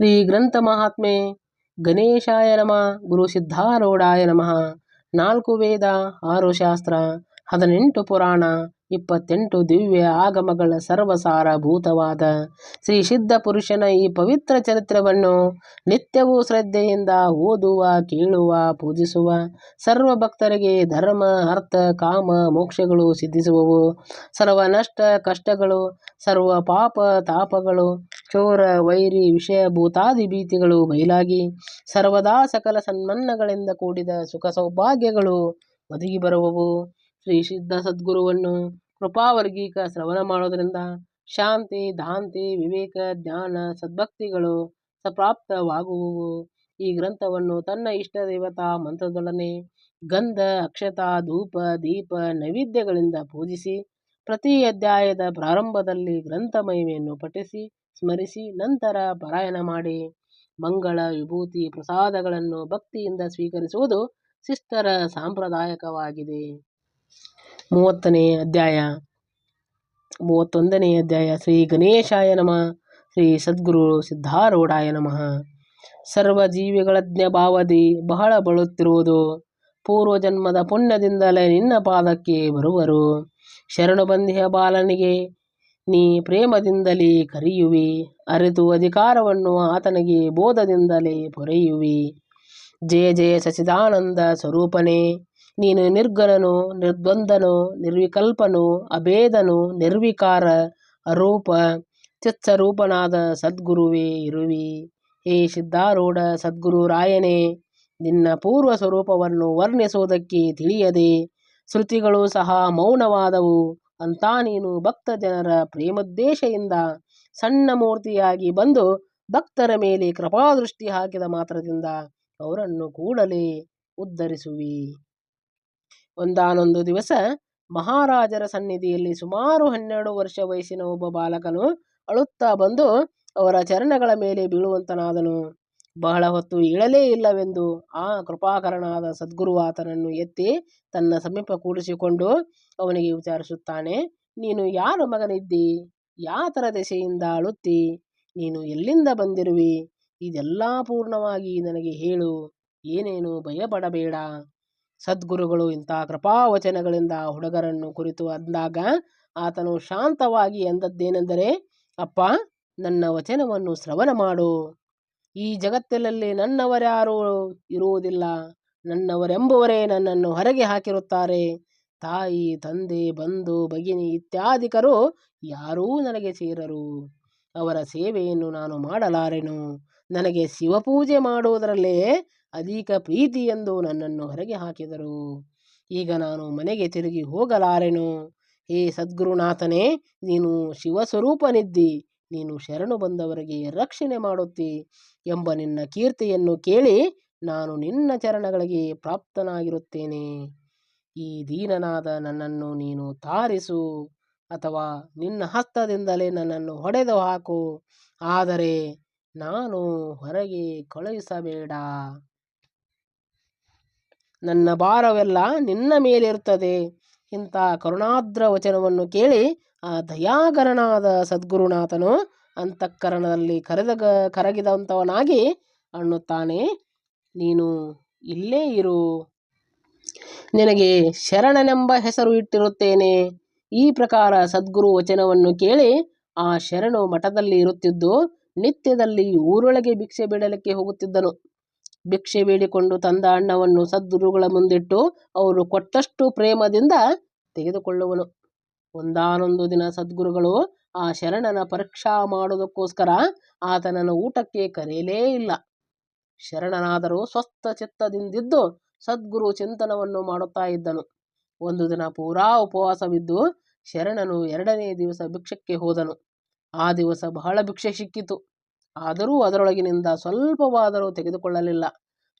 ಶ್ರೀ ಗ್ರಂಥ ಮಹಾತ್ಮೆ ಗಣೇಶಾಯ ನಮಃ ಗುರು ಸಿದ್ಧಾರೂಢಾಯ ನಮಃ ನಾಲ್ಕು ವೇದ ಆರು ಶಾಸ್ತ್ರ ಹದಿನೆಂಟು ಪುರಾಣ, ಇಪ್ಪತ್ತೆಂಟು ದಿವ್ಯ ಆಗಮಗಳ ಸರ್ವಸಾರ ಭೂತವಾದ ಶ್ರೀ ಸಿದ್ಧ ಪುರುಷನ ಈ ಪವಿತ್ರ ಚರಿತ್ರವನ್ನು ನಿತ್ಯವೂ ಶ್ರದ್ಧೆಯಿಂದ ಓದುವ, ಕೇಳುವ, ಪೂಜಿಸುವ ಸರ್ವ ಭಕ್ತರಿಗೆ ಧರ್ಮ, ಅರ್ಥ, ಕಾಮ, ಮೋಕ್ಷಗಳು ಸಿದ್ಧಿಸುವವು. ಸರ್ವ ನಷ್ಟ ಕಷ್ಟಗಳು, ಸರ್ವ ಪಾಪ ತಾಪಗಳು, ಚೋರ, ವೈರಿ ವಿಷಯ ಭೂತಾದಿ ಭೀತಿಗಳು ಬಯಲಾಗಿ ಸರ್ವದಾ ಸಕಲ ಸನ್ಮನ್ನಗಳಿಂದ ಕೂಡಿದ ಸುಖ ಸೌಭಾಗ್ಯಗಳು ಒದಗಿ ಬರುವವು. ಶ್ರೀ ಸಿದ್ಧ ಸದ್ಗುರುವನ್ನು ಕೃಪಾವರ್ಗೀಕ ಶ್ರವಣ ಮಾಡೋದರಿಂದ ಶಾಂತಿ, ದಾಂತಿ, ವಿವೇಕ, ಜ್ಞಾನ, ಸದ್ಭಕ್ತಿಗಳು ಸಪ್ರಾಪ್ತವಾಗುವುವು. ಈ ಗ್ರಂಥವನ್ನು ತನ್ನ ಇಷ್ಟ ದೇವತಾ ಮಂತ್ರದೊಡನೆ ಗಂಧ, ಅಕ್ಷತಾ, ಧೂಪ, ದೀಪ, ನೈವೇದ್ಯಗಳಿಂದ ಪೂಜಿಸಿ, ಪ್ರತಿ ಅಧ್ಯಾಯದ ಪ್ರಾರಂಭದಲ್ಲಿ ಗ್ರಂಥ ಮಹಿಮೆಯನ್ನು ಪಠಿಸಿ, ಸ್ಮರಿಸಿ, ನಂತರ ಪಾರಾಯಣ ಮಾಡಿ. ಮಂಗಳ, ವಿಭೂತಿ, ಪ್ರಸಾದಗಳನ್ನು ಭಕ್ತಿಯಿಂದ ಸ್ವೀಕರಿಸುವುದು ಶಿಷ್ಟರ ಸಾಂಪ್ರದಾಯಕವಾಗಿದೆ. ಮೂವತ್ತನೇ ಅಧ್ಯಾಯ, ಮೂವತ್ತೊಂದನೇ ಅಧ್ಯಾಯ, ಶ್ರೀ ಗಣೇಶಾಯ ನಮಃ, ಶ್ರೀ ಸದ್ಗುರು ಸಿದ್ಧಾರೂಢಾಯ ನಮಃ. ಸರ್ವ ಜೀವಿಗಳ ಭಾವದಿ ಬಹಳ ಬಳುತ್ತಿರುವುದು ಪೂರ್ವಜನ್ಮದ ಪುಣ್ಯದಿಂದಲೇ ನಿನ್ನ ಪಾದಕ್ಕೆ ಬರುವರು. ಶರಣು ಬಂದಿಯ ಬಾಲನಿಗೆ ನೀ ಪ್ರೇಮದಿಂದಲೇ ಕರೆಯುವಿ. ಅರಿತು ಅಧಿಕಾರವನ್ನು ಆತನಿಗೆ ಬೋಧದಿಂದಲೇ ಪೊರೆಯುವಿ. ಜಯ ಜಯ ಸಚಿದಾನಂದ ಸ್ವರೂಪನೇ. ನೀನು ನಿರ್ಗುಣನು ನಿರ್ದ್ವಂದನು, ನಿರ್ವಿಕಲ್ಪನು, ಅಭೇದನು, ನಿರ್ವಿಕಾರ ಅರೂಪ ಚಿತ್ಸ್ವರೂಪನಾದ ಸದ್ಗುರುವೇ ಇರುವಿ. ಹೇ ಸಿದ್ಧಾರೂಢ ಸದ್ಗುರು ರಾಯನೇ ನಿನ್ನ ಪೂರ್ವ ಸ್ವರೂಪವನ್ನು ವರ್ಣಿಸುವುದಕ್ಕೆ ತಿಳಿಯದೆ, ಶ್ರುತಿಗಳು ಸಹ ಮೌನವಾದವು. ಅಂತ ನೀನು ಭಕ್ತ ಜನರ ಪ್ರೇಮದ್ದೇಶೆಯಿಂದ ಸಣ್ಣ ಮೂರ್ತಿಯಾಗಿ ಬಂದು ಭಕ್ತರ ಮೇಲೆ ಕೃಪಾದೃಷ್ಟಿ ಹಾಕಿದ ಮಾತ್ರದಿಂದ ಅವರನ್ನು ಕೂಡಲೇ ಉದ್ಧರಿಸುವಿ. ಒಂದಾನೊಂದು ದಿವಸ ಮಹಾರಾಜರ ಸನ್ನಿಧಿಯಲ್ಲಿ ಸುಮಾರು ಹನ್ನೆರಡು ವರ್ಷ ವಯಸ್ಸಿನ ಒಬ್ಬ ಬಾಲಕನು ಅಳುತ್ತಾ ಬಂದು ಅವರ ಚರಣಗಳ ಮೇಲೆ ಬೀಳುವಂತನಾದನು. ಬಹಳ ಹೊತ್ತು ಏಳಲೇ ಇಲ್ಲವೆಂದು ಆ ಕೃಪಾಕರನಾದ ಸದ್ಗುರು ಆತನನ್ನು ಎತ್ತಿ ತನ್ನ ಸಮೀಪ ಕೂಡಿಸಿಕೊಂಡು ಅವನಿಗೆ ವಿಚಾರಿಸುತ್ತಾನೆ, ನೀನು ಯಾರ ಮಗನಿದ್ದಿ? ಯಾತರ ದೆಸೆಯಿಂದ ಅಳುತ್ತಿ? ನೀನು ಎಲ್ಲಿಂದ ಬಂದಿರುವಿ? ಇದೆಲ್ಲ ಪೂರ್ಣವಾಗಿ ನನಗೆ ಹೇಳು. ಏನೇನು ಭಯಪಡಬೇಡ. ಸದ್ಗುರುಗಳು ಇಂಥ ಕೃಪಾವಚನಗಳಿಂದ ಹುಡುಗರನ್ನು ಕುರಿತು ಅಂದಾಗ ಆತನು ಶಾಂತವಾಗಿ ಎಂದದ್ದೇನೆಂದರೆ, ಅಪ್ಪ, ನನ್ನ ವಚನವನ್ನು ಶ್ರವಣ ಮಾಡು. ಈ ಜಗತ್ತಿನಲ್ಲಿ ನನ್ನವರ್ಯಾರೂ ಇರುವುದಿಲ್ಲ. ನನ್ನವರೆಂಬುವರೇ ನನ್ನನ್ನು ಹೊರಗೆ ಹಾಕಿರುತ್ತಾರೆ. ತಾಯಿ, ತಂದೆ, ಬಂಧು, ಭಗಿನಿ ಇತ್ಯಾದಿಕರು ಯಾರೂ ನನಗೆ ಸೇರರು. ಅವರ ಸೇವೆಯನ್ನು ನಾನು ಮಾಡಲಾರೆನು. ನನಗೆ ಶಿವಪೂಜೆ ಮಾಡುವುದರಲ್ಲೇ ಅಧಿಕ ಪ್ರೀತಿ ಎಂದು ನನ್ನನ್ನು ಹೊರಗೆ ಹಾಕಿದರು. ಈಗ ನಾನು ಮನೆಗೆ ತಿರುಗಿ ಹೋಗಲಾರೆನು? ಹೇ ಸದ್ಗುರುನಾಥನೇ, ನೀನು ಶಿವಸ್ವರೂಪನಿದ್ದಿ. ನೀನು ಶರಣು ಬಂದವರಿಗೆ ರಕ್ಷಣೆ ಮಾಡುತ್ತಿ ಎಂಬ ನಿನ್ನ ಕೀರ್ತಿಯನ್ನು ಕೇಳಿ ನಾನು ನಿನ್ನ ಚರಣಗಳಿಗೆ ಪ್ರಾಪ್ತನಾಗಿರುತ್ತೇನೆ. ಈ ದೀನನಾದ ನನ್ನನ್ನು ನೀನು ತಾರಿಸು ಅಥವಾ ನಿನ್ನ ಹಸ್ತದಿಂದಲೇ ನನ್ನನ್ನು ಹೊಡೆದು ಹಾಕು. ಆದರೆ ನಾನು ಹೊರಗೆ ಕಳುಹಿಸಬೇಡ. ನನ್ನ ಭಾರವೆಲ್ಲ ನಿನ್ನ ಮೇಲಿರುತ್ತದೆ ಇಂಥ ಕರುಣಾದ್ರ ವಚನವನ್ನು ಕೇಳಿ ಆ ದಯಾಗರಣಾದ ಸದ್ಗುರುನಾಥನು ಅಂತಃಕರಣದಲ್ಲಿ ಕರೆದ ಕರಗಿದಂಥವನಾಗಿ ಅನ್ನುತ್ತಾನೆ ನೀನು ಇಲ್ಲೇ ಇರು. ನಿನಗೆ ಶರಣನೆಂಬ ಹೆಸರು ಇಟ್ಟಿರುತ್ತೇನೆ. ಈ ಪ್ರಕಾರ ಸದ್ಗುರು ವಚನವನ್ನು ಕೇಳಿ ಆ ಶರಣು ಮಠದಲ್ಲಿ ಇರುತ್ತಿದ್ದು ನಿತ್ಯದಲ್ಲಿ ಊರೊಳಗೆ ಭಿಕ್ಷೆ ಬಿಡಲಿಕ್ಕೆ ಹೋಗುತ್ತಿದ್ದನು. ಭಿಕ್ಷೆ ಬೇಡಿಕೊಂಡು ತಂದ ಅಣ್ಣವನ್ನು ಸದ್ಗುರುಗಳ ಮುಂದಿಟ್ಟು ಅವರು ಕೊಟ್ಟಷ್ಟು ಪ್ರೇಮದಿಂದ ತೆಗೆದುಕೊಳ್ಳುವನು. ಒಂದಾನೊಂದು ದಿನ ಸದ್ಗುರುಗಳು ಆ ಶರಣನ ಪರೀಕ್ಷಾ ಮಾಡುವುದಕ್ಕೋಸ್ಕರ ಆತನನ್ನು ಊಟಕ್ಕೆ ಕರೆಯಲೇ ಇಲ್ಲ. ಶರಣನಾದರೂ ಸ್ವಸ್ಥ ಚಿತ್ತದಿಂದಿದ್ದು ಸದ್ಗುರು ಚಿಂತನವನ್ನು ಮಾಡುತ್ತಾ ಇದ್ದನು. ಒಂದು ದಿನ ಪೂರಾ ಉಪವಾಸವಿದ್ದು ಶರಣನು ಎರಡನೇ ದಿವಸ ಭಿಕ್ಷಕ್ಕೆ ಹೋದನು. ಆ ದಿವಸ ಬಹಳ ಭಿಕ್ಷೆ ಸಿಕ್ಕಿತು. ಆದರೂ ಅದರೊಳಗಿನಿಂದ ಸ್ವಲ್ಪವಾದರೂ ತೆಗೆದುಕೊಳ್ಳಲಿಲ್ಲ.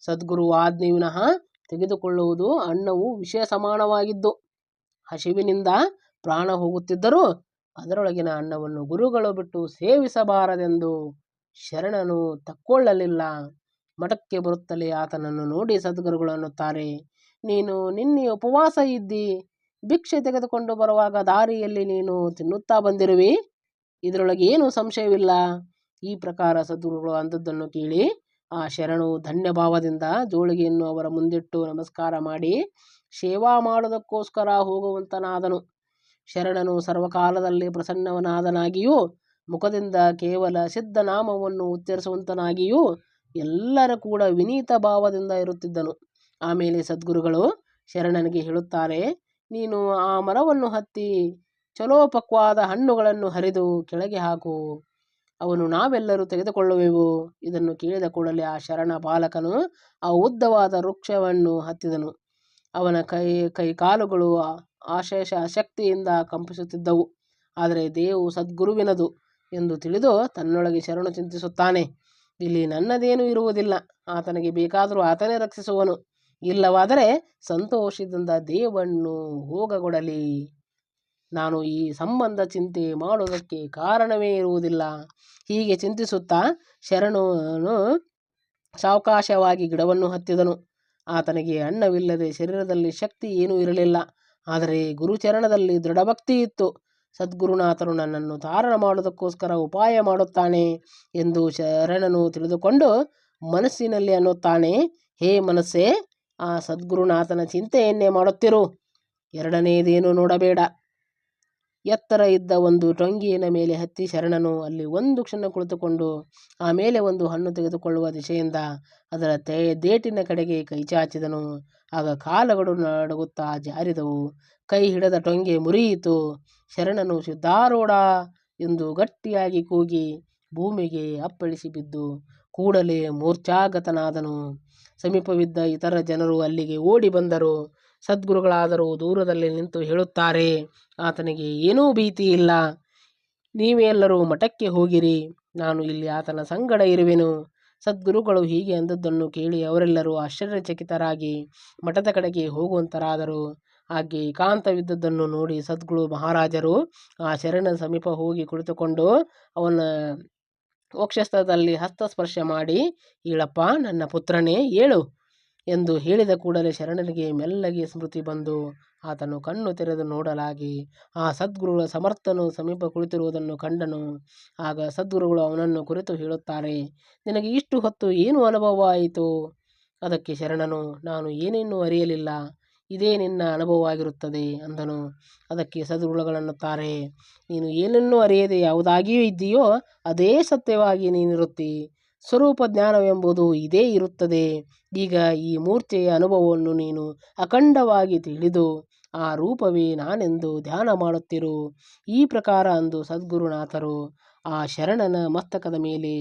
ಸದ್ಗುರು ಆಜ್ಞೆ ವಿನಃ ತೆಗೆದುಕೊಳ್ಳುವುದು ಅನ್ನವು ವಿಷಯ ಸಮಾನವಾಗಿದ್ದು, ಹಸಿವಿನಿಂದ ಪ್ರಾಣ ಹೋಗುತ್ತಿದ್ದರೂ ಅದರೊಳಗಿನ ಅನ್ನವನ್ನು ಗುರುಗಳು ಬಿಟ್ಟು ಸೇವಿಸಬಾರದೆಂದು ಶರಣನು ತಕ್ಕೊಳ್ಳಲಿಲ್ಲ. ಮಠಕ್ಕೆ ಬರುತ್ತಲೇ ಆತನನ್ನು ನೋಡಿ ಸದ್ಗುರುಗಳು ಅನ್ನುತ್ತಾರೆ, ನೀನು ನಿನ್ನೆ ಉಪವಾಸ ಇದ್ದಿ, ಭಿಕ್ಷೆ ತೆಗೆದುಕೊಂಡು ಬರುವಾಗ ದಾರಿಯಲ್ಲಿ ನೀನು ತಿನ್ನುತ್ತಾ ಬಂದಿರುವಿ ಇದರೊಳಗೆ ಏನು ಸಂಶಯವಿಲ್ಲ. ಈ ಪ್ರಕಾರ ಸದ್ಗುರುಗಳು ಅಂದದ್ದನ್ನು ಕೇಳಿ, ಆ ಶರಣು ಧನ್ಯಭಾವದಿಂದ ಜೋಳಿಗೆಯನ್ನು ಅವರ ಮುಂದಿಟ್ಟು ನಮಸ್ಕಾರ ಮಾಡಿ, ಸೇವಾ ಮಾಡುವುದಕ್ಕೋಸ್ಕರ ಹೋಗುವಂತನಾದನು. ಶರಣನು ಸರ್ವಕಾಲದಲ್ಲಿ ಪ್ರಸನ್ನವನಾದನಾಗಿಯೂ, ಮುಖದಿಂದ ಕೇವಲ ಸಿದ್ಧನಾಮವನ್ನು ಉಚ್ಚರಿಸುವಂತನಾಗಿಯೂ, ಎಲ್ಲರ ಕೂಡ ವಿನೀತ ಭಾವದಿಂದ ಇರುತ್ತಿದ್ದನು. ಆಮೇಲೆ ಸದ್ಗುರುಗಳು ಶರಣನಿಗೆ ಹೇಳುತ್ತಾರೆ, ನೀನು ಆ ಮರವನ್ನು ಹತ್ತಿ ಚಲೋ ಪಕ್ವಾದ ಹಣ್ಣುಗಳನ್ನು ಹರಿದು ಕೆಳಗೆ ಹಾಕು. ಅವನು ನಾವೆಲ್ಲರೂ ತೆಗೆದುಕೊಳ್ಳುವೆವು. ಇದನ್ನು ಕೇಳಿದ ಕೂಡಲೇ ಆ ಶರಣ ಬಾಲಕನು ಆ ಉದ್ದವಾದ ವೃಕ್ಷವನ್ನು ಹತ್ತಿದನು. ಅವನ ಕೈ ಕೈಕಾಲುಗಳು ಆಶೇಷ ಶಕ್ತಿಯಿಂದ ಕಂಪಿಸುತ್ತಿದ್ದವು. ಆದರೆ ದೇವು ಸದ್ಗುರುವಿನದು ಎಂದು ತಿಳಿದು ತನ್ನೊಳಗೆ ಶರಣು ಚಿಂತಿಸುತ್ತಾನೆ. ಇಲ್ಲಿ ನನ್ನದೇನೂ ಇರುವುದಿಲ್ಲ. ಆತನಿಗೆ ಬೇಕಾದರೂ ಆತನೇ ರಕ್ಷಿಸುವನು. ಇಲ್ಲವಾದರೆ ಸಂತೋಷದಿಂದ ದೇವನ್ನು ಹೋಗಗೊಡಲಿ. ನಾನು ಈ ಸಂಬಂಧ ಚಿಂತೆ ಮಾಡುವುದಕ್ಕೆ ಕಾರಣವೇ ಇರುವುದಿಲ್ಲ. ಹೀಗೆ ಚಿಂತಿಸುತ್ತಾ ಶರಣನು ಸಾವಕಾಶವಾಗಿ ಗಿಡವನ್ನು ಹತ್ತಿದನು. ಆತನಿಗೆ ಅನ್ನವಿಲ್ಲದೆ ಶರೀರದಲ್ಲಿ ಶಕ್ತಿ ಏನೂ ಇರಲಿಲ್ಲ. ಆದರೆ ಗುರುಚರಣದಲ್ಲಿ ದೃಢಭಕ್ತಿ ಇತ್ತು. ಸದ್ಗುರುನಾಥನು ನನ್ನನ್ನು ತಾರಣ ಮಾಡುವುದಕ್ಕೋಸ್ಕರ ಉಪಾಯ ಮಾಡುತ್ತಾನೆ ಎಂದು ಶರಣನು ತಿಳಿದುಕೊಂಡು ಮನಸ್ಸಿನಲ್ಲಿ ಅನ್ನುತ್ತಾನೆ, ಹೇ ಮನಸ್ಸೇ, ಆ ಸದ್ಗುರುನಾಥನ ಚಿಂತೆಯನ್ನೇ ಮಾಡುತ್ತಿರು. ಎರಡನೇದೇನು ನೋಡಬೇಡ. ಎತ್ತರ ಇದ್ದ ಒಂದು ಟೊಂಗಿನ ಮೇಲೆ ಹತ್ತಿ ಶರಣನು ಅಲ್ಲಿ ಒಂದು ಕ್ಷಣ ಕುಳಿತುಕೊಂಡು ಆಮೇಲೆ ಒಂದು ಹಣ್ಣು ತೆಗೆದುಕೊಳ್ಳುವ ದಿಶೆಯಿಂದ ಅದರ ತೇ ದೇಟಿನ ಕಡೆಗೆ ಕೈಚಾಚಿದನು ಆಗ ಕಾಲುಗಳು ನಡುಗುತ್ತಾ ಜಾರಿದವು. ಕೈ ಹಿಡದ ಟೊಂಗೆ ಮುರಿಯಿತು. ಶರಣನು, ಸಿದ್ಧಾರೂಢ! ಎಂದು ಗಟ್ಟಿಯಾಗಿ ಕೂಗಿ ಭೂಮಿಗೆ ಅಪ್ಪಳಿಸಿ ಬಿದ್ದು ಕೂಡಲೇ ಮೂರ್ಛಾಗತನಾದನು. ಸಮೀಪವಿದ್ದ ಇತರ ಜನರು ಅಲ್ಲಿಗೆ ಓಡಿ ಬಂದರು. ಸದ್ಗುರುಗಳಾದರೂ ದೂರದಲ್ಲಿ ನಿಂತು ಹೇಳುತ್ತಾರೆ, ಆತನಿಗೆ ಏನೂ ಭೀತಿ ಇಲ್ಲ. ನೀವೆಲ್ಲರೂ ಮಠಕ್ಕೆ ಹೋಗಿರಿ, ನಾನು ಇಲ್ಲಿ ಆತನ ಸಂಗಡ ಇರುವೆನು. ಸದ್ಗುರುಗಳು ಹೀಗೆ ಅಂದದ್ದನ್ನು ಕೇಳಿ ಅವರೆಲ್ಲರೂ ಆಶ್ಚರ್ಯಚಕಿತರಾಗಿ ಮಠದ ಕಡೆಗೆ ಹೋಗುವಂತರಾದರು. ಹಾಗೆ ಏಕಾಂತವಿದ್ದದ್ದನ್ನು ನೋಡಿ ಸದ್ಗುರು ಮಹಾರಾಜರು ಆ ಶರಣನ ಸಮೀಪ ಹೋಗಿ ಕುಳಿತುಕೊಂಡು ಅವನ ವಕ್ಷಸ್ಥದಲ್ಲಿ ಹಸ್ತಸ್ಪರ್ಶ ಮಾಡಿ ಈಳಪ್ಪ ನನ್ನ ಪುತ್ರನೇ, ಏಳು. ಎಂದು ಹೇಳಿದ ಕೂಡಲೇ ಶರಣನಿಗೆ ಮೆಲ್ಲಗೆ ಸ್ಮೃತಿ ಬಂದು ಆತನು ಕಣ್ಣು ತೆರೆದು ನೋಡಲಾಗಿ ಆ ಸದ್ಗುರುಗಳ ಸಮರ್ಥನು ಸಮೀಪ ಕುಳಿತಿರುವುದನ್ನು ಕಂಡನು. ಆಗ ಸದ್ಗುರುಗಳು ಅವನನ್ನು ಕುರಿತು ಹೇಳುತ್ತಾರೆ, ನಿನಗೆ ಇಷ್ಟು ಹೊತ್ತು ಏನು ಅನುಭವ ಆಯಿತು? ಅದಕ್ಕೆ ಶರಣನು, ನಾನು ಏನೇನೂ ಅರಿಯಲಿಲ್ಲ. ಇದೇ ನಿನ್ನ ಅನುಭವವಾಗಿರುತ್ತದೆ ಅಂದನು. ಅದಕ್ಕೆ ಸದ್ಗುರುಗಳನ್ನುತ್ತಾರೆ ನೀನು ಏನನ್ನೂ ಅರಿಯದೆ ಯಾವುದಾಗಿಯೂ ಇದ್ದೀಯೋ, ಅದೇ ಸತ್ಯವಾಗಿ ನೀನಿರುತ್ತಿ. ಸ್ವರೂಪ ಜ್ಞಾನವೆಂಬುದು ಇದೇ ಇರುತ್ತದೆ. ಈಗ ಈ ಮೂರ್ತಿಯ ಅನುಭವವನ್ನು ನೀನು ಅಖಂಡವಾಗಿ ತಿಳಿದು, ಆ ರೂಪವೇ ನಾನೆಂದು ಧ್ಯಾನ ಮಾಡುತ್ತಿರು. ಈ ಪ್ರಕಾರ ಅಂದು ಸದ್ಗುರುನಾಥರು ಆ ಶರಣನ ಮಸ್ತಕದ ಮೇಲೆ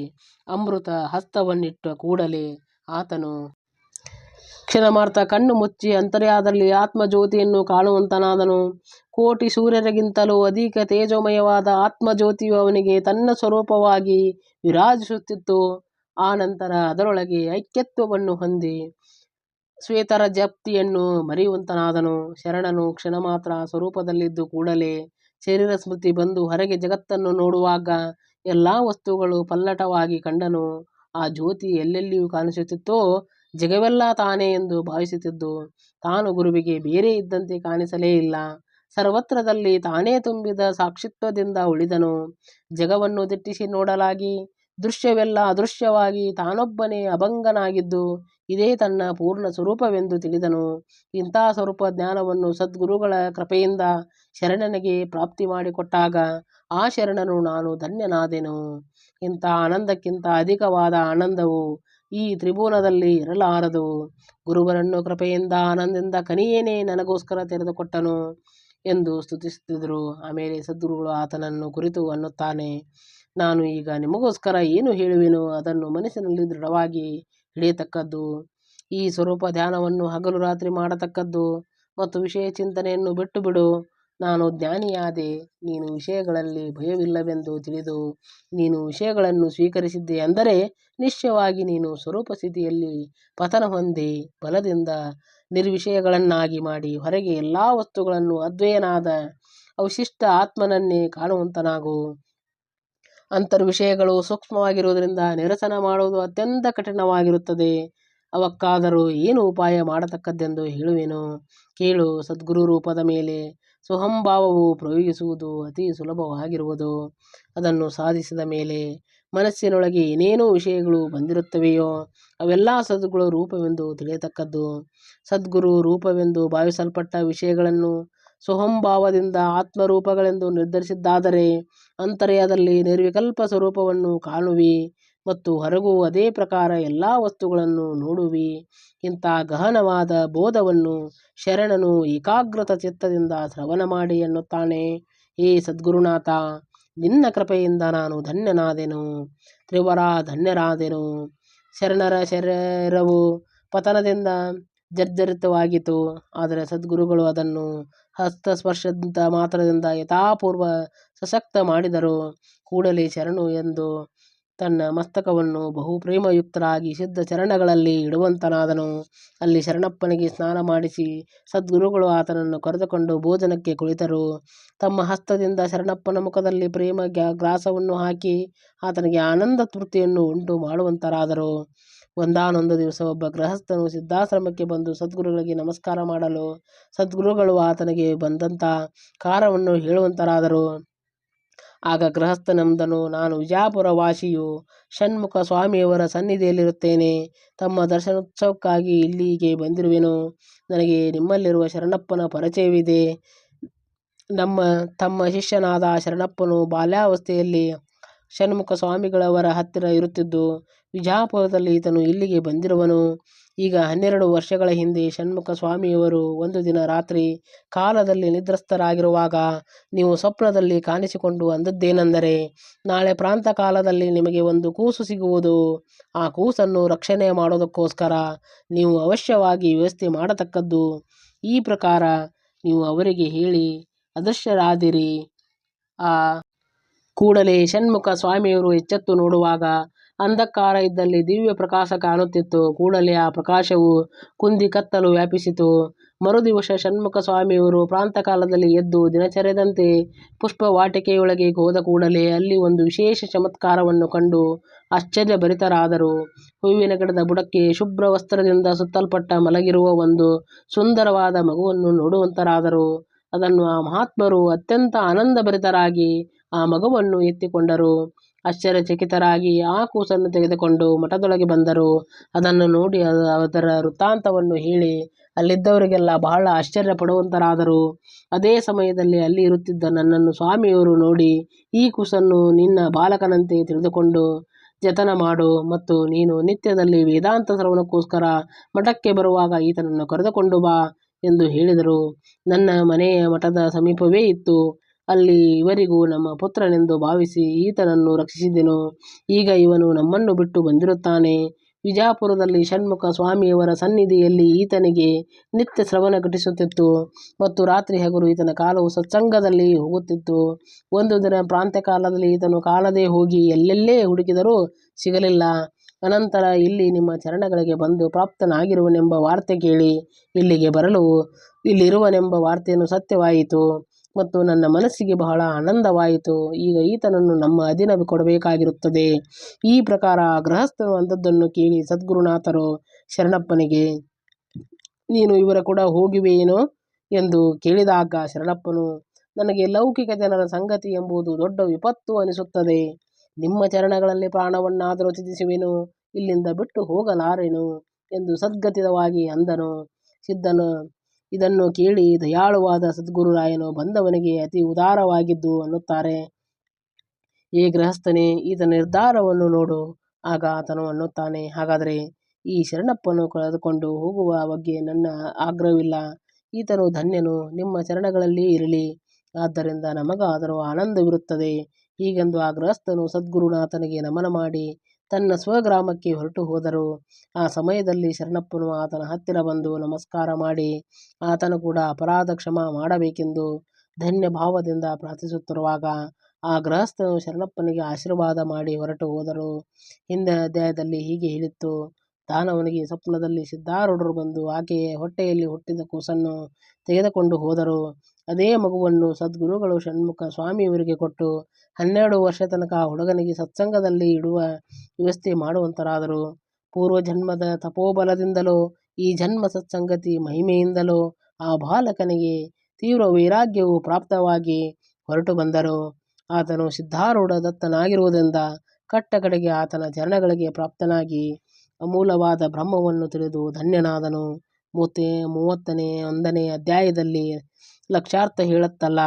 ಅಮೃತ ಹಸ್ತವನ್ನಿಟ್ಟ ಕೂಡಲೇ ಆತನು ಕ್ಷಣಮಾತ್ರ ಕಣ್ಣು ಮುಚ್ಚಿ ಅಂತರ್ಯಾದಲ್ಲಿ ಆತ್ಮಜ್ಯೋತಿಯನ್ನು ಕಾಣುವಂತನಾದನು. ಕೋಟಿ ಸೂರ್ಯರಿಗಿಂತಲೂ ಅಧಿಕ ತೇಜೋಮಯವಾದ ಆತ್ಮಜ್ಯೋತಿಯು ಅವನಿಗೆ ತನ್ನ ಸ್ವರೂಪವಾಗಿ ವಿರಾಜಿಸುತ್ತಿತ್ತು. ಆ ನಂತರ ಅದರೊಳಗೆ ಐಕ್ಯತ್ವವನ್ನು ಹೊಂದಿ ಶ್ವೇತರ ಜಪ್ತಿಯನ್ನು ಮರೆಯುವಂತನಾದನು. ಶರಣನು ಕ್ಷಣ ಮಾತ್ರ ಸ್ವರೂಪದಲ್ಲಿದ್ದು ಕೂಡಲೇ ಶರೀರ ಸ್ಮೃತಿ ಬಂದು ಹೊರಗೆ ಜಗತ್ತನ್ನು ನೋಡುವಾಗ ಎಲ್ಲಾ ವಸ್ತುಗಳು ಪಲ್ಲಟವಾಗಿ ಕಂಡನು. ಆ ಜ್ಯೋತಿ ಎಲ್ಲೆಲ್ಲಿಯೂ ಕಾಣಿಸುತ್ತಿತ್ತೋ ಜಗವೆಲ್ಲ ತಾನೇ ಎಂದು ಭಾವಿಸುತ್ತಿದ್ದು, ತಾನು ಗುರುವಿಗೆ ಬೇರೆ ಇದ್ದಂತೆ ಕಾಣಿಸಲೇ ಇಲ್ಲ. ಸರ್ವತ್ರದಲ್ಲಿ ತಾನೇ ತುಂಬಿದ ಸಾಕ್ಷಿತ್ವದಿಂದ ಉಳಿದನು. ಜಗವನ್ನು ದಿಟ್ಟಿಸಿ ನೋಡಲಾಗಿ ದೃಶ್ಯವೆಲ್ಲ ಅದೃಶ್ಯವಾಗಿ ತಾನೊಬ್ಬನೇ ಅಭಂಗನಾಗಿದ್ದು ಇದೇ ತನ್ನ ಪೂರ್ಣ ಸ್ವರೂಪವೆಂದು ತಿಳಿದನು. ಇಂಥ ಸ್ವರೂಪ ಜ್ಞಾನವನ್ನು ಸದ್ಗುರುಗಳ ಕೃಪೆಯಿಂದ ಶರಣನಿಗೆ ಪ್ರಾಪ್ತಿ ಮಾಡಿಕೊಟ್ಟಾಗ ಆ ಶರಣನು ನಾನು ಧನ್ಯನಾದೆನು. ಇಂಥ ಆನಂದಕ್ಕಿಂತ ಅಧಿಕವಾದ ಆನಂದವು ಈ ತ್ರಿಭುವನದಲ್ಲಿ ಇರಲಾರದು. ಗುರುವರನ್ನು ಕೃಪೆಯಿಂದ ಆನಂದದಿಂದ ಕನಿಯೇನೇ ನನಗೋಸ್ಕರ ತೆರೆದುಕೊಟ್ಟನು ಎಂದು ಸ್ತುತಿಸುತ್ತಿದ್ದರು. ಆಮೇಲೆ ಸದ್ಗುರುಗಳು ಆತನನ್ನು ಕುರಿತು ಅನ್ನುತ್ತಾನೆ. ನಾನು ಈಗ ನಿಮಗೋಸ್ಕರ ಏನು ಹೇಳುವೆನೋ ಅದನ್ನು ಮನಸ್ಸಿನಲ್ಲಿ ದೃಢವಾಗಿ ಹಿಡಿಯತಕ್ಕದ್ದು, ಈ ಸ್ವರೂಪ ಧ್ಯಾನವನ್ನು ಹಗಲು ರಾತ್ರಿ ಮಾಡತಕ್ಕದ್ದು ಮತ್ತು ವಿಷಯ ಚಿಂತನೆಯನ್ನು ಬಿಟ್ಟು ಬಿಡು ನಾನು ಜ್ಞಾನಿಯಾದೆ, ನೀನು ವಿಷಯಗಳಲ್ಲಿ ಭಯವಿಲ್ಲವೆಂದು ತಿಳಿದು ನೀನು ವಿಷಯಗಳನ್ನು ಸ್ವೀಕರಿಸಿದ್ದೆ ಅಂದರೆ ನಿಶ್ಚಯವಾಗಿ ನೀನು ಸ್ವರೂಪ ಸ್ಥಿತಿಯಲ್ಲಿ ಪತನ ಹೊಂದಿ ಬಲದಿಂದ ನಿರ್ವಿಷಯಗಳನ್ನಾಗಿ ಮಾಡಿ ಹೊರಗೆ ಎಲ್ಲ ವಸ್ತುಗಳನ್ನು ಅದ್ವಯನಾದ ಅವಶಿಷ್ಟ ಆತ್ಮನನ್ನೇ ಕಾಣುವಂತನಾಗು. ಅಂತರ್ವಿಷಯಗಳು ಸೂಕ್ಷ್ಮವಾಗಿರುವುದರಿಂದ ನಿರಸನ ಮಾಡುವುದು ಅತ್ಯಂತ ಕಠಿಣವಾಗಿರುತ್ತದೆ. ಅವಕ್ಕಾದರೂ ಏನು ಉಪಾಯ ಮಾಡತಕ್ಕದ್ದೆಂದು ಹೇಳುವೆನು. ಕೇಳು ಸದ್ಗುರು ರೂಪದ ಮೇಲೆ. ಸ್ವಹಂಭಾವವು ಪ್ರಯೋಗಿಸುವುದು ಅತಿ ಸುಲಭವಾಗಿರುವುದು. ಅದನ್ನು ಸಾಧಿಸಿದ ಮೇಲೆ ಮನಸ್ಸಿನೊಳಗೆ ಏನೇನು ವಿಷಯಗಳು ಬಂದಿರುತ್ತವೆಯೋ ಅವೆಲ್ಲ ಸದ್ಗುರು ರೂಪವೆಂದು ತಿಳಿಯತಕ್ಕದ್ದು. ಸದ್ಗುರು ರೂಪವೆಂದು ಭಾವಿಸಲ್ಪಟ್ಟ ವಿಷಯಗಳನ್ನು ಸ್ವಹಂಭಾವದಿಂದ ಆತ್ಮರೂಪಗಳೆಂದು ನಿರ್ಧರಿಸಿದ್ದಾದರೆ ಅಂತರ್ಯದಲ್ಲಿ ನಿರ್ವಿಕಲ್ಪ ಸ್ವರೂಪವನ್ನು ಕಾಣುವಿ ಮತ್ತು ಹೊರಗೂ ಅದೇ ಪ್ರಕಾರ ಎಲ್ಲ ವಸ್ತುಗಳನ್ನು ನೋಡುವಿ. ಇಂಥ ಗಹನವಾದ ಬೋಧವನ್ನು ಶರಣನು ಏಕಾಗ್ರತ ಚಿತ್ತದಿಂದ ಶ್ರವಣ ಮಾಡಿ ಎನ್ನುತ್ತಾನೆ. ಹೇ ಸದ್ಗುರುನಾಥ, ನಿನ್ನ ಕೃಪೆಯಿಂದ ನಾನು ಧನ್ಯನಾದೆನು, ತ್ರಿವರ ಧನ್ಯರಾದೆನು. ಶರಣರ ಶರೀರವು ಪತನದಿಂದ ಜರ್ಜರಿತವಾಗಿತು ಆದರೆ ಸದ್ಗುರುಗಳು ಅದನ್ನು ಹಸ್ತಸ್ಪರ್ಶದ ಮಾತ್ರದಿಂದ ಯಥಾಪೂರ್ವ ಸಶಕ್ತ ಮಾಡಿದರು ಕೂಡಲೇ ಶರಣು ಎಂದು ತನ್ನ ಮಸ್ತಕವನ್ನು ಬಹು ಪ್ರೇಮಯುಕ್ತರಾಗಿ ಸಿದ್ಧ ಚರಣಗಳಲ್ಲಿ ಇಡುವಂತನಾದನು. ಅಲ್ಲಿ ಶರಣಪ್ಪನಿಗೆ ಸ್ನಾನ ಮಾಡಿಸಿ ಸದ್ಗುರುಗಳು ಆತನನ್ನು ಕರೆದುಕೊಂಡು ಭೋಜನಕ್ಕೆ ಕುಳಿತರು. ತಮ್ಮ ಹಸ್ತದಿಂದ ಶರಣಪ್ಪನ ಮುಖದಲ್ಲಿ ಪ್ರೇಮ ಗ್ರಾಸವನ್ನು ಹಾಕಿ ಆತನಿಗೆ ಆನಂದ ತೃಪ್ತಿಯನ್ನು ಉಂಟು ಮಾಡುವಂತರಾದರು. ಒಂದಾನೊಂದು ದಿವಸ ಒಬ್ಬ ಗೃಹಸ್ಥನು ಸಿದ್ಧಾಶ್ರಮಕ್ಕೆ ಬಂದು ಸದ್ಗುರುಗಳಿಗೆ ನಮಸ್ಕಾರ ಮಾಡಲು ಸದ್ಗುರುಗಳು ಆತನಿಗೆ ಬಂದಂತ ಕಾರವನ್ನು ಹೇಳುವಂತರಾದರು. ಆಗ ಗೃಹಸ್ಥನೆಂದನು, ನಾನು ವಿಜಾಪುರ ವಾಸಿಯು ಷಣ್ಮುಖ ಸ್ವಾಮಿಯವರ ಸನ್ನಿಧಿಯಲ್ಲಿರುತ್ತೇನೆ. ತಮ್ಮ ದರ್ಶನೋತ್ಸವಕ್ಕಾಗಿ ಇಲ್ಲಿಗೆ ಬಂದಿರುವೆನು. ನನಗೆ ನಿಮ್ಮಲ್ಲಿರುವ ಶರಣಪ್ಪನ ಪರಿಚಯವಿದೆ. ನಮ್ಮ, ತಮ್ಮ ಶಿಷ್ಯನಾದ ಶರಣಪ್ಪನು ಬಾಲ್ಯಾವಸ್ಥೆಯಲ್ಲಿ ಷಣ್ಮುಖ ಸ್ವಾಮಿಗಳವರ ಹತ್ತಿರ ಇರುತ್ತಿದ್ದು ವಿಜಾಪುರದಲ್ಲಿ ಈತನು ಇಲ್ಲಿಗೆ ಬಂದಿರುವನು. ಈಗ ಹನ್ನೆರಡು ವರ್ಷಗಳ ಹಿಂದೆ ಷಣ್ಮುಖ ಸ್ವಾಮಿಯವರು ಒಂದು ದಿನ ರಾತ್ರಿ ಕಾಲದಲ್ಲಿ ನಿದ್ರಸ್ಥರಾಗಿರುವಾಗ ನೀವು ಸ್ವಪ್ನದಲ್ಲಿ ಕಾಣಿಸಿಕೊಂಡು ಅಂದದ್ದೇನೆಂದರೆ, ನಾಳೆ ಪ್ರಾಂತ ಕಾಲದಲ್ಲಿ ನಿಮಗೆ ಒಂದು ಕೂಸು ಸಿಗುವುದು. ಆ ಕೂಸನ್ನು ರಕ್ಷಣೆ ಮಾಡೋದಕ್ಕೋಸ್ಕರ ನೀವು ಅವಶ್ಯವಾಗಿ ವ್ಯವಸ್ಥೆ ಮಾಡತಕ್ಕದ್ದು ಈ ಪ್ರಕಾರ ನೀವು ಅವರಿಗೆ ಹೇಳಿ ಅದೃಶ್ಯರಾದಿರಿ ಆ ಕೂಡಲೇ ಷಣ್ಮುಖ ಸ್ವಾಮಿಯವರು ಎಚ್ಚೆತ್ತು ನೋಡುವಾಗ ಅಂಧಕಾರ ಇದ್ದಲ್ಲಿ ದಿವ್ಯ ಪ್ರಕಾಶ ಕಾಣುತ್ತಿತ್ತು. ಕೂಡಲೇ ಆ ಪ್ರಕಾಶವು ಕುಂದಿ ಕತ್ತಲು ವ್ಯಾಪಿಸಿತು. ಮರುದಿವಸ ಷಣ್ಮುಖ ಸ್ವಾಮಿಯವರು ಪ್ರಾಂತಕಾಲದಲ್ಲಿ ಎದ್ದು ದಿನಚರ್ಯದಂತೆ ಪುಷ್ಪವಾಟಿಕೆಯೊಳಗೆ ಹೋದ ಕೂಡಲೇ ಅಲ್ಲಿ ಒಂದು ವಿಶೇಷ ಚಮತ್ಕಾರವನ್ನು ಕಂಡು ಆಶ್ಚರ್ಯಭರಿತರಾದರು. ಹೂವಿನ ಗಿಡದ ಬುಡಕ್ಕೆ ಶುಭ್ರ ವಸ್ತ್ರದಿಂದ ಸುತ್ತಲ್ಪಟ್ಟ ಮಲಗಿರುವ ಒಂದು ಸುಂದರವಾದ ಮಗುವನ್ನು ನೋಡುವಂತರಾದರು. ಅದನ್ನು ಆ ಮಹಾತ್ಮರು ಅತ್ಯಂತ ಆನಂದಭರಿತರಾಗಿ ಆ ಮಗುವನ್ನು ಎತ್ತಿಕೊಂಡರು. ಆಶ್ಚರ್ಯಚಕಿತರಾಗಿ ಆ ಕೂಸನ್ನು ತೆಗೆದುಕೊಂಡು ಮಠದೊಳಗೆ ಬಂದರು. ಅದನ್ನು ನೋಡಿ ಅದರ ವೃತ್ತಾಂತವನ್ನು ಹೇಳಿ ಅಲ್ಲಿದ್ದವರಿಗೆಲ್ಲ ಬಹಳ ಆಶ್ಚರ್ಯ ಪಡುವಂತರಾದರು ಅದೇ ಸಮಯದಲ್ಲಿ ಅಲ್ಲಿ ಇರುತ್ತಿದ್ದ ನನ್ನನ್ನು ಸ್ವಾಮಿಯವರು ನೋಡಿ ಈ ಕೂಸನ್ನು ನಿನ್ನ ಬಾಲಕನಂತೆ ತಿಳಿದುಕೊಂಡು ಜತನ ಮಾಡು ಮತ್ತು ನೀನು ನಿತ್ಯದಲ್ಲಿ ವೇದಾಂತ ಶ್ರವಣಕ್ಕೋಸ್ಕರ ಮಠಕ್ಕೆ ಬರುವಾಗ ಈತನನ್ನು ಕರೆದುಕೊಂಡು ಬಾ ಎಂದು ಹೇಳಿದರು. ನನ್ನ ಮನೆಯ ಮಠದ ಸಮೀಪವೇ ಇತ್ತು. ಅಲ್ಲಿ ಇವರಿಗೂ ನಮ್ಮ ಪುತ್ರನೆಂದು ಭಾವಿಸಿ ಈತನನ್ನು ರಕ್ಷಿಸಿದೆನು. ಈಗ ಇವನು ನಮ್ಮನ್ನು ಬಿಟ್ಟು ಬಂದಿರುತ್ತಾನೆ. ವಿಜಾಪುರದಲ್ಲಿ ಷಣ್ಮುಖ ಸ್ವಾಮಿಯವರ ಸನ್ನಿಧಿಯಲ್ಲಿ ಈತನಿಗೆ ನಿತ್ಯ ಶ್ರವಣ ಘಟಿಸುತ್ತಿತ್ತು. ಮತ್ತು ರಾತ್ರಿ ಹಗಲು ಈತನ ಕಾಲವು ಸತ್ಸಂಗದಲ್ಲಿ ಹೋಗುತ್ತಿತ್ತು. ಒಂದು ದಿನ ಪ್ರಾಂತ್ಯಕಾಲದಲ್ಲಿ ಈತನು ಕಾಲದೇ ಹೋಗಿ ಎಲ್ಲೆಲ್ಲೇ ಹುಡುಕಿದರೂ ಸಿಗಲಿಲ್ಲ. ಅನಂತರ ಇಲ್ಲಿ ನಿಮ್ಮ ಚರಣಗಳಿಗೆ ಬಂದು ಪ್ರಾಪ್ತನಾಗಿರುವನೆಂಬ ವಾರ್ತೆ ಕೇಳಿ, ಇಲ್ಲಿಗೆ ಬರಲು ಇಲ್ಲಿರುವನೆಂಬ ವಾರ್ತೆಯನ್ನು ಸತ್ಯವಾಯಿತು. ಮತ್ತು ನನ್ನ ಮನಸ್ಸಿಗೆ ಬಹಳ ಆನಂದವಾಯಿತು. ಈಗ ಈತನನ್ನು ನಮ್ಮ ಅಧೀನ ಕೊಡಬೇಕಾಗಿರುತ್ತದೆ. ಈ ಪ್ರಕಾರ ಗೃಹಸ್ಥನು ಅಂಥದ್ದನ್ನು ಕೇಳಿ ಸದ್ಗುರುನಾಥರು ಶರಣಪ್ಪನಿಗೆ, ನೀನು ಇವರ ಕೂಡ ಹೋಗಿವೆಯೇನೋ? ಎಂದು ಕೇಳಿದಾಗ ಶರಣಪ್ಪನು, ನನಗೆ ಲೌಕಿಕ ಜನರ ಸಂಗತಿ ಎಂಬುದು ದೊಡ್ಡ ವಿಪತ್ತು ಅನಿಸುತ್ತದೆ. ನಿಮ್ಮ ಚರಣಗಳಲ್ಲಿ ಪ್ರಾಣವನ್ನಾದರೂ ತ್ಯಜಿಸುವೆನು. ಇಲ್ಲಿಂದ ಬಿಟ್ಟು ಹೋಗಲಾರೆನು? ಎಂದು ಸದ್ಗತಿತವಾಗಿ ಅಂದನು. ಸಿದ್ಧನು ಇದನ್ನು ಕೇಳಿ ದಯಾಳುವಾದ ಸದ್ಗುರುರಾಯನು ಬಂದವನಿಗೆ ಅತಿ ಉದಾರವಾಗಿದ್ದು ಅನ್ನುತ್ತಾರೆ. ಏ ಗೃಹಸ್ಥನೇ, ಈತ ನಿರ್ಧಾರವನ್ನು ನೋಡು, ಆಗ ಆತನು ಅನ್ನುತ್ತಾನೆ. ಹಾಗಾದರೆ ಈ ಶರಣಪ್ಪನು ಕಳೆದುಕೊಂಡು ಹೋಗುವ ಬಗ್ಗೆ ನನ್ನ ಆಗ್ರಹವಿಲ್ಲ. ಈತನು ಧನ್ಯನು, ನಿಮ್ಮ ಚರಣಗಳಲ್ಲಿ ಇರಲಿ. ಆದ್ದರಿಂದ ನಮಗಾದರೂ ಆನಂದವಿರುತ್ತದೆ. ಹೀಗೆಂದು ಆ ಗೃಹಸ್ಥನು ಸದ್ಗುರುನಾಥನಿಗೆ ನಮನ ಮಾಡಿ ತನ್ನ ಸ್ವಗ್ರಾಮಕ್ಕೆ ಹೊರಟು ಹೋದರು. ಆ ಸಮಯದಲ್ಲಿ ಶರಣಪ್ಪನು ಆತನ ಹತ್ತಿರ ಬಂದು ನಮಸ್ಕಾರ ಮಾಡಿ, ಆತನು ಕೂಡ ಅಪರಾಧ ಕ್ಷಮ ಮಾಡಬೇಕೆಂದು ಧನ್ಯ ಭಾವದಿಂದ ಪ್ರಾರ್ಥಿಸುತ್ತಿರುವಾಗ ಆ ಗೃಹಸ್ಥನು ಶರಣಪ್ಪನಿಗೆ ಆಶೀರ್ವಾದ ಮಾಡಿ ಹೊರಟು ಹೋದರು. ಹಿಂದಿನ ಅಧ್ಯಾಯದಲ್ಲಿ ಹೀಗೆ ಹೇಳಿತ್ತು ದಾನವನಿಗೆ ಸ್ವಪ್ನದಲ್ಲಿ ಸಿದ್ಧಾರೂಢರು ಬಂದು ಆಕೆಯ ಹೊಟ್ಟೆಯಲ್ಲಿ ಹುಟ್ಟಿದ ಕೂಸನ್ನು ತೆಗೆದುಕೊಂಡು ಹೋದರು. ಅದೇ ಮಗುವನ್ನು ಸದ್ಗುರುಗಳು ಷಣ್ಮುಖ ಸ್ವಾಮಿಯವರಿಗೆ ಕೊಟ್ಟು ಹನ್ನೆರಡು ವರ್ಷ ತನಕ ಆ ಹುಡುಗನಿಗೆ ಸತ್ಸಂಗದಲ್ಲಿ ಇಡುವ ವ್ಯವಸ್ಥೆ ಮಾಡುವಂತರಾದರು. ಪೂರ್ವಜನ್ಮದ ತಪೋಬಲದಿಂದಲೋ, ಈ ಜನ್ಮ ಸತ್ಸಂಗತಿ ಮಹಿಮೆಯಿಂದಲೋ ಆ ಬಾಲಕನಿಗೆ ತೀವ್ರ ವೈರಾಗ್ಯವು ಪ್ರಾಪ್ತವಾಗಿ ಹೊರಟು ಬಂದರು. ಆತನು ಸಿದ್ಧಾರೂಢ ದತ್ತನಾಗಿರುವುದರಿಂದ ಕಟ್ಟ ಕಡೆಗೆ ಆತನ ಚರಣಗಳಿಗೆ ಪ್ರಾಪ್ತನಾಗಿ ಅಮೂಲವಾದ ಬ್ರಹ್ಮವನ್ನು ತಿಳಿದು ಧನ್ಯನಾದನು. ಮೂವತ್ತೇ ಮೂವತ್ತನೇ, ಒಂದನೇ ಅಧ್ಯಾಯದಲ್ಲಿ ಲಕ್ಷಾರ್ಥ ಹೇಳತ್ತಲ್ಲ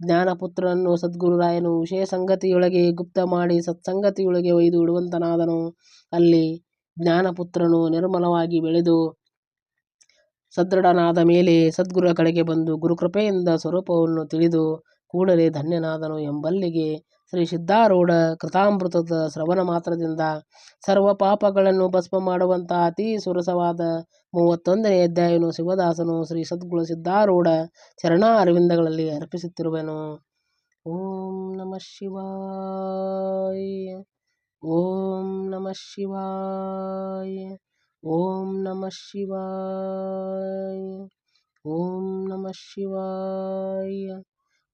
ಜ್ಞಾನಪುತ್ರನನ್ನು ಸದ್ಗುರುರಾಯನು ವಿಷಯ ಸಂಗತಿಯೊಳಗೆ ಗುಪ್ತ ಮಾಡಿ ಸತ್ಸಂಗತಿಯೊಳಗೆ ಒಯ್ದು ಇಡುವಂತನಾದನು. ಅಲ್ಲಿ ಜ್ಞಾನಪುತ್ರನು ನಿರ್ಮಲವಾಗಿ ಬೆಳೆದು ಸದೃಢನಾದ ಮೇಲೆ ಸದ್ಗುರುಗಳ ಕಡೆಗೆ ಬಂದು ಗುರುಕೃಪೆಯಿಂದ ಸ್ವರೂಪವನ್ನು ತಿಳಿದು ಕೂಡಲೇ ಧನ್ಯನಾದನು ಎಂಬಲ್ಲಿಗೆ ಶ್ರೀ ಸಿದ್ಧಾರೂಢ ಕೃತಾಮೃತದ ಶ್ರವಣ ಮಾತ್ರದಿಂದ ಸರ್ವ ಪಾಪಗಳನ್ನು ಭಸ್ಮ ಮಾಡುವಂತಹ ಅತಿ ಸುರಸವಾದ ಮೂವತ್ತೊಂದನೇ ಅಧ್ಯಾಯನು ಶಿವದಾಸನು ಶ್ರೀ ಸದ್ಗುರು ಸಿದ್ಧಾರೂಢ ಚರಣ ಅರವಿಂದಗಳಲ್ಲಿ ಅರ್ಪಿಸುತ್ತಿರುವೆನು. ಓಂ ನಮಃ ಶಿವಾಯ. ಓಂ ನಮಃ ಶಿವಾಯ. ಓಂ ನಮಃ ಶಿವಾಯ. ಓಂ ನಮಃ ಶಿವಾಯ.